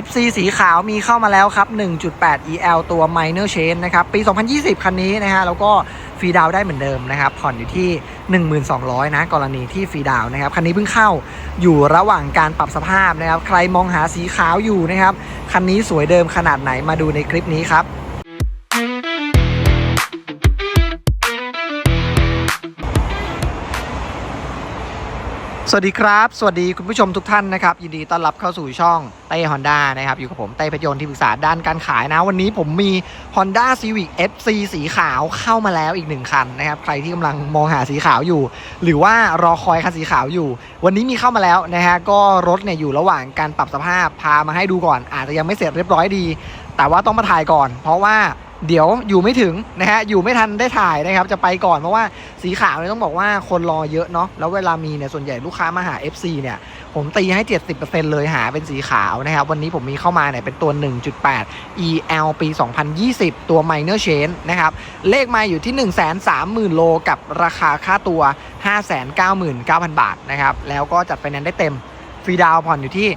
FC สีขาวมีเข้ามาแล้วครับ 1.8 EL ตัว Minor Chain นะครับ ปี 2020 คันนี้นะฮะ แล้วก็ฟรีดาวได้เหมือนเดิมนะครับ ผ่อนอยู่ที่ 1,200 นะ กรณีที่ฟรีดาวนะครับ คันนี้เพิ่งเข้าอยู่ระหว่างการปรับสภาพนะครับ ใครมองหาสีขาวอยู่นะครับ คันนี้สวยเดิมขนาดไหนมาดูในคลิปนี้ครับ สวัสดีครับ สวัสดีคุณผู้ชมทุกท่านนะครับ ยินดีต้อนรับเข้าสู่ช่องเต้ฮอนด้านะครับ อยู่กับผมเต้เพชรยนต์ที่ปรึกษาด้านการขายนะ วันนี้ผมมี Honda Civic FC สีขาวเข้ามาแล้วอีกหนึ่งคันนะครับ ใครที่กำลังมองหาสีขาวอยู่ หรือว่ารอคอยคันสีขาวอยู่ วันนี้มีเข้ามาแล้วนะฮะก็รถเนี่ยอยู่ระหว่างการปรับสภาพพามาให้ดูก่อน อาจจะยังไม่เสร็จเรียบร้อยดี แต่ว่าต้องมาถ่ายก่อน เพราะว่า เดี๋ยวอยู่ไม่ถึงนะฮะอยู่ไม่ทันได้ถ่ายนะครับ จะไปก่อนเพราะว่าสีขาวเนี่ยต้องบอกว่าคนรอเยอะเนาะแล้วเวลามีเนี่ยส่วนใหญ่ลูกค้ามาหา FC เนี่ย ผมตีให้ 70%เลยหาเป็นสีขาวนะครับ วันนี้ผมมีเข้ามาเนี่ยเป็นตัว 1.8 EL ปี 2020 ตัว Minor Chain นะครับ เลขมาอยู่ที่ 130,000 โลกับราคาค่าตัว 599,000 บาทนะครับ แล้วก็จัดไฟแนนซ์ได้เต็ม ฟรีดาวผ่อนอยู่ที่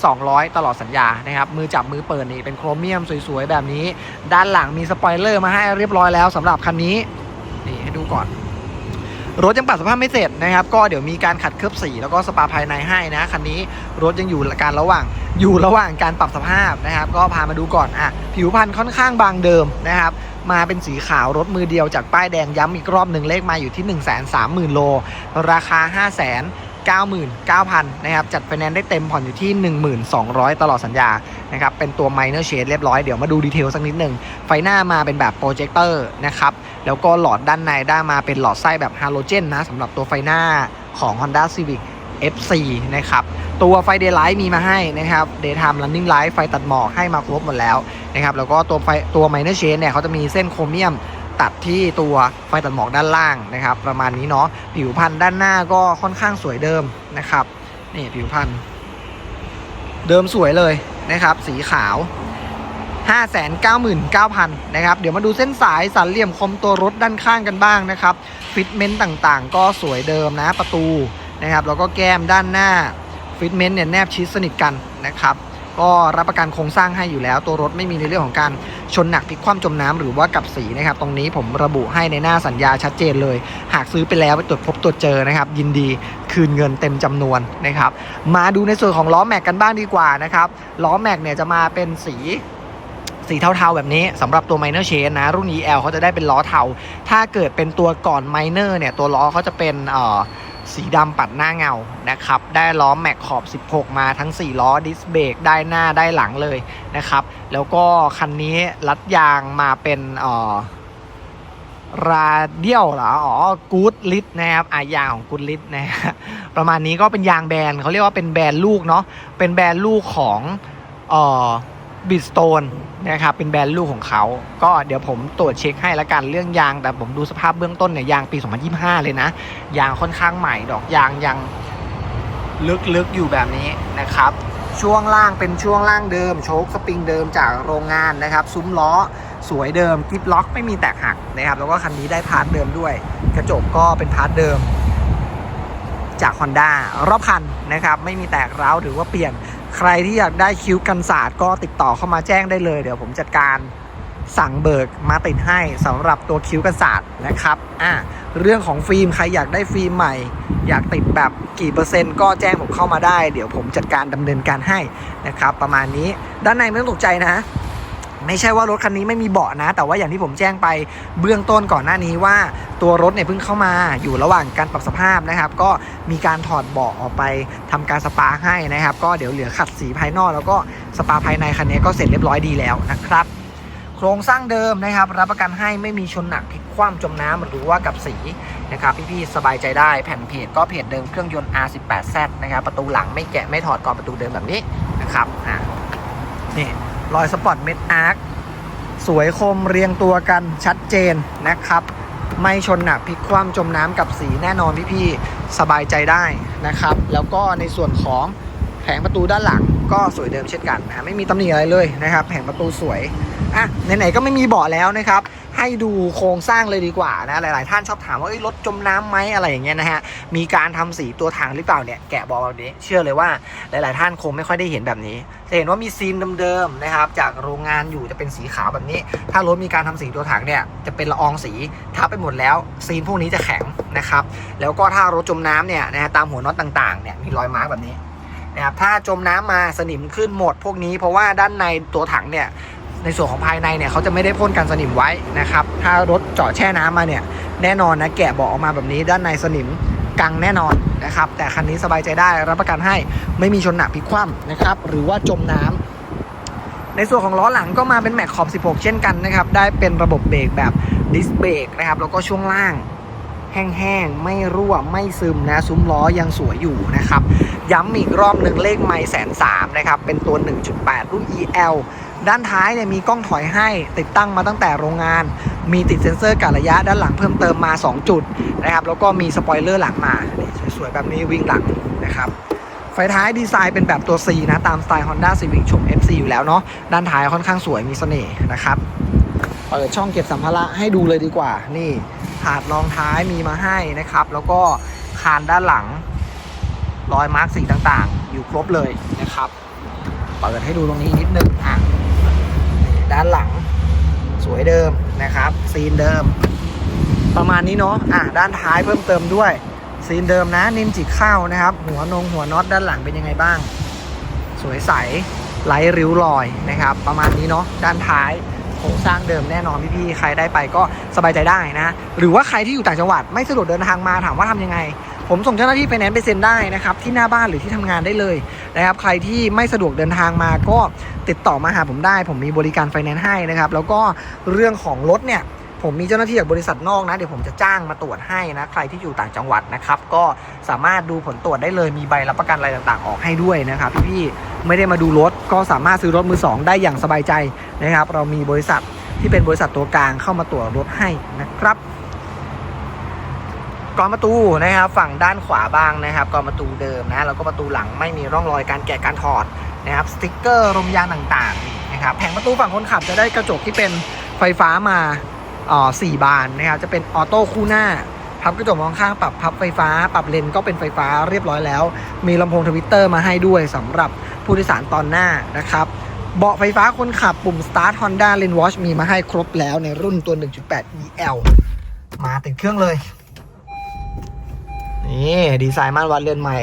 1,200 ตลอดสัญญานะครับ มือจับมือเปิดนี่เป็นโครเมียมสวยๆ แบบนี้ ด้านหลังมีสปอยเลอร์มาให้เรียบร้อยแล้วสำหรับคันนี้ นี่ให้ดูก่อน รถยังปรับสภาพไม่เสร็จนะครับ ก็เดี๋ยวมีการขัดเคลือบสีแล้วก็สปาภายในให้นะคันนี้รถยังอยู่การระหว่างอยู่ระหว่างการปรับสภาพนะครับ ก็พามาดูก่อนอะผิวพรรณค่อนข้างบางเดิมนะครับมาเป็นสีขาวรถมือเดียวจากป้ายแดงย้ำอีกรอบหนึ่งเลขมาอยู่ที่ 1 3 0 0 0 0 โล ราคา5 9 9 0 0 99,000นะครับจัดไฟแนนซ์ได้เต็มผ่อนอยู่ที่ 1,200 ตลอดสัญญานะครับเป็นตัว Minor Shade เรียบร้อยเดี๋ยวมาดูดีเทลสักนิดหนึ่งไฟหน้ามาเป็นแบบโปรเจคเตอร์นะครับแล้วก็หลอดด้านในได้มาเป็นหลอดไส้แบบฮาโลเจนนะสำหรับตัวไฟหน้าของ Honda Civic FC นะครับ ตัวไฟ Daylight มีมาให้นะครับ Daytime Running Light ไฟตัดหมอกให้มาครบหมดแล้วนะครับ แล้วก็ตัวไฟตัว Minor Shade เนี่ยเขาจะมีเส้นโครเมียม ตัดที่ตัวไฟตัดหมอกด้านล่างนะครับ ประมาณนี้เนาะผิวพันธุ์ด้านหน้าก็ค่อนข้างสวยเดิมนะครับนี่ผิวพันธุ์เดิมสวยเลยนะครับ สีขาว 599,000นะครับ เดี๋ยวมาดูเส้นสายสันเหลี่ยมคมตัวรถด้านข้างกันบ้างนะครับ ฟิตเมนต์ต่างๆ ก็สวยเดิมนะประตูนะครับ แล้วก็แก้มด้านหน้า ฟิตเมนต์เนี่ยแนบชิดสนิทกันนะครับ ก็รับประกันโครงสร้างให้อยู่แล้ว ตัวรถไม่มีในเรื่องของการชนหนักพลิกคว่ำจมน้ำหรือว่ากับสีนะครับ ตรงนี้ผมระบุให้ในหน้าสัญญาชัดเจนเลย หากซื้อไปแล้วไปตรวจพบตรวจเจอนะครับ ยินดีคืนเงินเต็มจำนวนนะครับ มาดูในส่วนของล้อแม็กกันบ้างดีกว่านะครับล้อแม็กเนี่ยจะมาเป็นสีสีเทาๆ แบบนี้สำหรับตัว Minor Chain นะ รุ่น EL เขาจะได้เป็นล้อเทา ถ้าเกิดเป็นตัวก่อน Minor เนี่ย ตัวล้อเขาจะเป็นเอ่อ สีดำปัดหน้าเงานะครับ ได้ล้อแม็กขอบ 16 มาทั้ง 4 ล้อดิสเบรกได้หน้าได้หลังเลยนะครับ แล้วก็คันนี้รัดยางมาเป็นเอ่อราเดียวเหรอ อ๋อ กูดลิทนะครับอายางของกูดลิทนะฮะประมาณนี้ก็เป็นยางแบรนด์เขาเรียกว่าเป็นแบรนด์ลูกเนาะ เป็นแบรนด์ลูกของเอ่อ บิสโตนนะครับเป็นแบรนด์ลูกของเขา ก็เดี๋ยวผมตรวจเช็คให้ละกันเรื่องยาง แต่ผมดูสภาพเบื้องต้นเนี่ยยางปี 2025 เลยนะ ยางค่อนข้างใหม่ดอกยางยังลึกๆอยู่แบบนี้นะครับ ช่วงล่างเป็นช่วงล่างเดิม โชคสปริงเดิมจากโรงงานนะครับ ซุ้มล้อสวยเดิมกิฟล็อกไม่มีแตกหักนะครับ แล้วก็คันนี้ได้พาร์ทเดิมด้วย กระจกก็เป็นพาร์ทเดิมจาก Honda รอบคันนะครับ ไม่มีแตกร้าวหรือว่าเปลี่ยน ใครที่อยากได้คิ้วกันศาสตร์ก็ติดต่อเข้ามาแจ้งได้เลย เดี๋ยวผมจัดการสั่งเบิกมาติดให้สำหรับตัวคิ้วกันศาสตร์นะครับอะเรื่องของฟิล์มใครอยากได้ฟิล์มใหม่ อยากติดแบบกี่เปอร์เซ็นต์ก็แจ้งผมเข้ามาได้ เดี๋ยวผมจัดการดำเนินการให้นะครับ ประมาณนี้ด้านในไม่ต้องตกใจนะ ไม่ใช่ว่ารถคันนี้ไม่มีเบาะนะ แต่ว่าอย่างที่ผมแจ้งไปเบื้องต้นก่อนหน้านี้ว่าตัวรถเนี่ยเพิ่งเข้ามาอยู่ระหว่างการปรับสภาพนะครับ ก็มีการถอดเบาะออกไปทำการสปาให้นะครับ ก็เดี๋ยวเหลือขัดสีภายนอก แล้วก็สปาภายในคันนี้ก็เสร็จเรียบร้อยดีแล้วนะครับ โครงสร้างเดิมนะครับ รับประกันให้ไม่มีชนหนักพลิกคว่ำจมน้ำหรือว่ากับสีนะครับพี่ๆสบายใจได้แผ่นเพจก็เพจเดิมเครื่องยนต์ R18Z นะครับประตูหลังไม่แกะไม่ถอดก่อนประตูเดิมแบบนี้นะครับอะนี่ รอยสปอร์ตเม็ดอาร์คสวยคมเรียงตัวกันชัดเจนนะครับ ไม่ชนหนักพลิกคว่ำจมน้ำกับสีแน่นอนพี่ๆสบายใจได้นะครับ แล้วก็ในส่วนของแผงประตูด้านหลังก็สวยเดิมเช่นกันนะไม่มีตำหนิอะไรเลยนะครับ แผงประตูสวย อะไหนๆก็ไม่มีเบาะแล้วนะครับให้ดูโครงสร้างเลยดีกว่านะหลาย ๆ ท่านชอบถามว่ารถจมน้ำไหมอะไรอย่างเงี้ยนะฮะมีการทำสีตัวถังหรือเปล่าเนี่ยแกะบอกแบบนี้เชื่อเลยว่าหลาย ๆ ท่านคงไม่ค่อยได้เห็นแบบนี้จะเห็นว่ามีซีนเดิม ๆ นะครับ จากโรงงานอยู่จะเป็นสีขาวแบบนี้ ถ้ารถมีการทำสีตัวถังเนี่ยจะเป็นละอองสีทับไปหมดแล้ว ซีนพวกนี้จะแข็งนะครับแล้วก็ถ้ารถจมน้ำเนี่ยนะฮะตามหัวน็อตต่าง ๆ เนี่ยมีรอยมาร์กแบบนี้นะครับถ้าจมน้ำมาสนิมขึ้นหมดพวกนี้ เพราะว่าด้านในตัวถังเนี่ย ในส่วนของภายในเนี่ยเขาจะไม่ได้พ่นกันสนิมไว้นะครับ ถ้ารถเจาะแช่น้ำมาเนี่ยแน่นอนนะแกะเบาะออกมาแบบนี้ด้านในสนิมกังแน่นอนนะครับ แต่คันนี้สบายใจได้รับประกันให้ไม่มีชนหนักพลิกคว่ำนะครับ หรือว่าจมน้ำในส่วนของล้อหลังก็มาเป็นแม็กขอบ 16 เช่นกันนะครับ ได้เป็นระบบเบรกแบบดิสเบรกนะครับ แล้วก็ช่วงล่างแห้งๆ ไม่รั่ว ไม่ซึมนะ ซุ้มล้อยังสวยอยู่นะครับ ย้ำอีกรอบหนึ่งเลขไมล์แสนสามนะครับ เป็นตัว 1.8 รุ่น EL ด้านท้ายเนี่ยมีกล้องถอยให้ติดตั้งมาตั้งแต่โรงงาน มีติดเซ็นเซอร์การระยะด้านหลังเพิ่มเติมมา 2 จุดนะครับแล้วก็มีสปอยเลอร์หลังมาสวยๆแบบนี้วิ่งหลังนะครับไฟท้ายดีไซน์เป็นแบบตัว C นะตามสไตล์ Honda Civic ชม FC อยู่แล้วเนาะด้านท้ายค่อนข้างสวยมีเสน่ห์นะครับเปิดช่องเก็บสัมภาระให้ดูเลยดีกว่า นี่ถาดรองท้ายมีมาให้นะครับ แล้วก็คานด้านหลัง รอยมาร์กสีต่างๆ อยู่ครบเลยนะครับ เปิดให้ดูตรงนี้นิดนึงอะ ด้านหลัง สวยเดิมนะครับ ซีนเดิม ประมาณนี้เนาะอะด้านท้ายเพิ่มเติมด้วย ซีนเดิมนะนิ่มจิกเข้านะครับ หัวนงหัวน็อตด้านหลังเป็นยังไงบ้าง สวยใสไร้ริ้วรอยนะครับ ประมาณนี้เนาะด้านท้ายโครงสร้างเดิมแน่นอนพี่ๆใครได้ไปก็สบายใจได้นะ หรือว่าใครที่อยู่ต่างจังหวัดไม่สะดวกเดินทางมาถามว่าทำยังไง ผมส่งเจ้าหน้าที่ไฟแนนซ์ไปเซ็นได้นะครับที่หน้าบ้านหรือที่ทำงานได้เลยนะครับใครที่ไม่สะดวกเดินทางมาก็ติดต่อมาหาผมได้ ผมมีบริการไฟแนนซ์ให้นะครับแล้วก็เรื่องของรถเนี่ยผมมีเจ้าหน้าที่จากบริษัทนอกนะ เดี๋ยวผมจะจ้างมาตรวจให้นะ ใครที่อยู่ต่างจังหวัดนะครับ ก็สามารถดูผลตรวจได้เลยมีใบรับประกันอะไรต่างๆ ออกให้ด้วยนะครับ พี่ๆไม่ได้มาดูรถก็สามารถซื้อรถมือสองได้อย่างสบายใจนะครับ เรามีบริษัทที่เป็นบริษัทตัวกลางเข้ามาตรวจรถให้นะครับ กรอนประตูนะครับฝั่งด้านขวาบ้างนะครับกรอนประตูเดิมนะแล้วก็ประตูหลังไม่มีร่องรอยการแกะการถอดนะครับสติ๊กเกอร์ลมยางต่างๆนะครับแผงประตูฝั่งคนขับจะได้กระจกที่เป็นไฟฟ้ามาอ่อสี่บานนะครับจะเป็นออโต้คู่หน้าพับกระจกมองข้างปรับพับไฟฟ้า ปรับเลนก็เป็นไฟฟ้าเรียบร้อยแล้ว มีลำโพงทวิตเตอร์มาให้ด้วยสำหรับผู้โดยสารตอนหน้านะครับเบาะไฟฟ้าคนขับปุ่ม Start Honda Lane Watch มีมาให้ครบแล้วในรุ่นตัว 1.8 EL มาติดเครื่องเลย นี่ดีไซน์ม่านวัดเรือนใหม่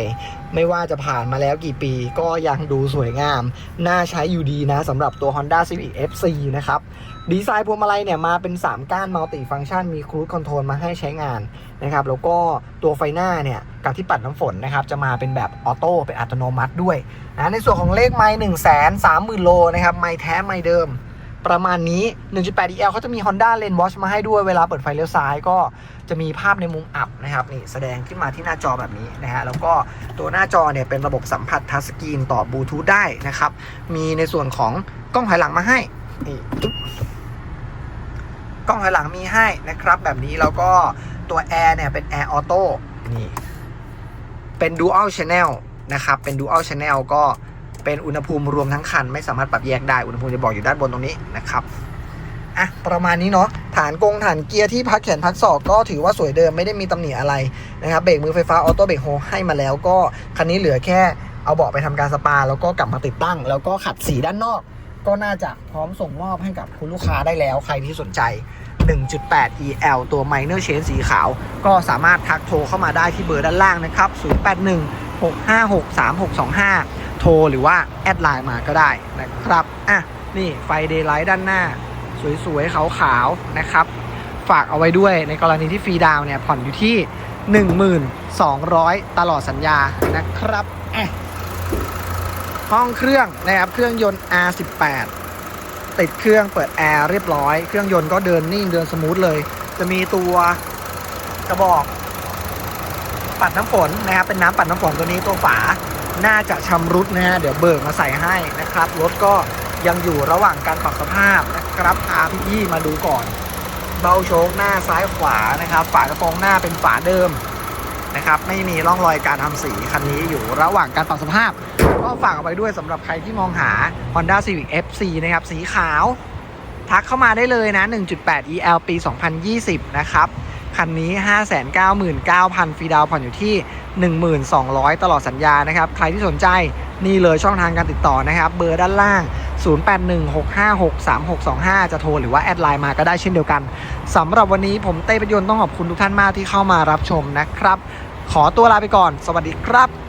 ไม่ว่าจะผ่านมาแล้วกี่ปีก็ยังดูสวยงาม น่าใช้อยู่ดีนะสำหรับตัว Honda Civic FC นะครับ ดีไซน์พวงมาลัยเนี่ยมาเป็น 3 ก้านมัลติฟัง c t ชันมีครู i คอนโทรลมาให้ใช้งานนะครับ แล้วก็ตัวไฟหน้าเนี่ยกับที่ปัดน้ำฝนนะครับ จะมาเป็นแบบออโต้เป็นอัตโนมัติด้วยนะในส่วนของเลขไม้1 3 0 0 0 0โลนะครับ ไม้แท้ไม้เดิม ประมาณนี้ 1.8 DL เขาจะมี Honda Lane Watch มาให้ด้วยเวลาเปิดไฟเลี้ยวซ้ายก็จะมีภาพในมุมอับนะครับนี่แสดงขึ้นมาที่หน้าจอแบบนี้นะฮะแล้วก็ตัวหน้าจอเนี่ยเป็นระบบสัมผัสทัชสกรีนต่อบลูทูธได้นะครับ มีในส่วนของกล้องถอยหลังมาให้นี่กล้องถอยหลังมีให้นะครับ แบบนี้แล้วก็ตัวแอร์เนี่ยเป็นแอร์ออโต้นี่เป็น Dual Channel นะครับ เป็น Dual Channel ก็ เป็นอุณหภูมิรวมทั้งคัน ไม่สามารถปรับแยกได้อุณหภูมิจะบอกอยู่ด้านบนตรงนี้นะครับอะประมาณนี้เนาะฐานกงฐานเกียร์ที่พักแขนพักศอกก็ถือว่าสวยเดิมไม่ได้มีตำหนิอะไรนะครับเบรกมือไฟฟ้าออโต้เบรกโฮให้มาแล้วก็คันนี้เหลือแค่เอาเบาะไปทำการสปา แล้วก็กลับมาติดตั้ง แล้วก็ขัดสีด้านนอก ก็น่าจะพร้อมส่งมอบให้กับคุณลูกค้าได้แล้วใครที่สนใจ 1.8 EL ตัว Minor Change สีขาว ก็สามารถทักโทรเข้ามาได้ที่เบอร์ด้านล่างนะครับ 081 656 3625 ทรหรือว่าแอดไลน์มาก็ได้นะครับ อะ นี่ไฟเดย์ไลท์ด้านหน้า สวยๆขาวๆนะครับ ฝากเอาไว้ด้วยในกรณีที่ฟรีดาวเนี่ยผ่อนอยู่ที่ 1,200 ตลอดสัญญานะครับอะห้องเครื่องนะครับเครื่องยนต์ R18 ติดเครื่องเปิดแอร์เรียบร้อย เครื่องยนต์ก็เดินนิ่งเดินสมูทเลย จะมีตัวกระบอก ปัดน้ำฝนนะครับเป็นน้ำปัดน้ำฝนตัวนี้ตัวฝา น่าจะชำรุดนะฮะเดี๋ยวเบิกมาใส่ให้นะครับรถก็ยังอยู่ระหว่างการปรับสภาพนะครับพาพี่ๆมาดูก่อน เบาโชคหน้าซ้ายขวานะครับ ฝากระโปรงหน้าเป็นฝาเดิมนะครับ ไม่มีร่องรอยการทำสีคันนี้อยู่ระหว่างการปรับสภาพ ก็ฝากเอาไว้ด้วยสำหรับใครที่มองหา Honda Civic FC นะครับสีขาว ทักเข้ามาได้เลยนะ 1.8 EL ปี 2020 นะครับ คันนี้ 599,000ฟรีดาวผ่อนอยู่ที่ 1200 ตลอดสัญญานะครับ ใครที่สนใจนี่เลยช่องทางการติดต่อนะครับ เบอร์ด้านล่าง 0816563625 จะโทรหรือว่าแอดไลน์มาก็ได้เช่นเดียวกันสำหรับวันนี้ผมเต้ประยนต์ต้องขอบคุณทุกท่านมากที่เข้ามารับชมนะครับ ขอตัวลาไปก่อน สวัสดีครับ